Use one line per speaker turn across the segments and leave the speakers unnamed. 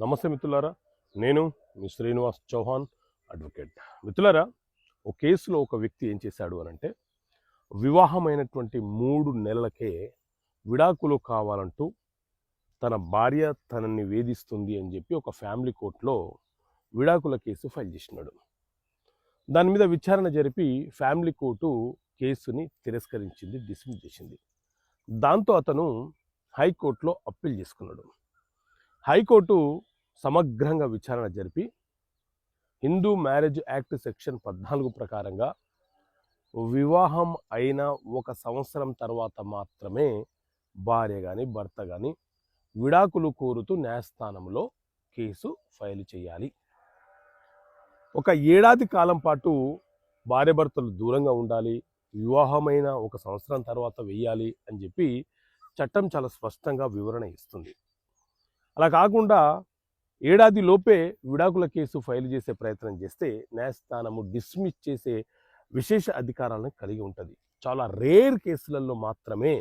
నమస్తే మిత్రులారా నేను మీ శ్రీనివాస్ చౌహాన్ అడ్వకేట్. మిత్రులారా ఒక కేసులో ఒక వ్యక్తి ఏం చేశాడు అని అంటే వివాహమైనటువంటి మూడు నెలలకే విడాకులు కావాలంటూ తన భార్య తనని వేధిస్తుంది అని చెప్పి ఒక ఫ్యామిలీ కోర్టులో విడాకుల కేసు ఫైల్ చేసినాడు. దాని మీద విచారణ జరిపి ఫ్యామిలీ కోర్టు కేసుని తిరస్కరించింది డిస్మిస్ చేసింది. దాంతో అతను హైకోర్టులో అప్పీల్ చేసుకున్నాడు. హైకోర్టు సమగ్రంగా విచారణ జరిపి హిందూ మ్యారేజ్ యాక్ట్ సెక్షన్ పద్నాలుగు ప్రకారంగా వివాహం అయిన ఒక సంవత్సరం తర్వాత మాత్రమే భార్య కానీ భర్త కానీ విడాకులు కోరుతూ న్యాయస్థానంలో కేసు ఫైల్ చేయాలి. ఒక ఏడాది కాలం పాటు భార్యాభర్తలు దూరంగా ఉండాలి వివాహమైన ఒక సంవత్సరం తర్వాత వెయ్యాలి అని చెప్పి చట్టం చాలా స్పష్టంగా వివరణ ఇస్తుంది. అలా కాకుండా ఏడాది లోపే విడాకుల కేసు ఫైల్ చేసే ప్రయత్నం చేస్తే న్యాయస్థానము డిస్మిస్ చేసే విశేష అధికారాలను కలిగి ఉంటుంది. చాలా రేర్ కేసులలో మాత్రమే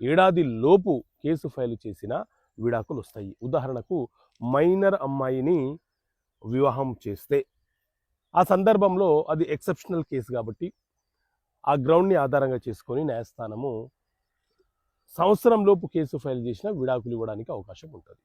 ఏడాది లోపు కేసు ఫైల్ చేసిన విడాకులు వస్తాయి. ఉదాహరణకు మైనర్ అమ్మాయిని వివాహం చేస్తే ఆ సందర్భంలో అది ఎక్సెప్షనల్ కేసు కాబట్టి ఆ గ్రౌండ్ని ఆధారంగా చేసుకొని న్యాయస్థానము సంవత్సరంలోపు కేసు ఫైల్ చేసిన విడాకులు ఇవ్వడానికి అవకాశం ఉంటుంది.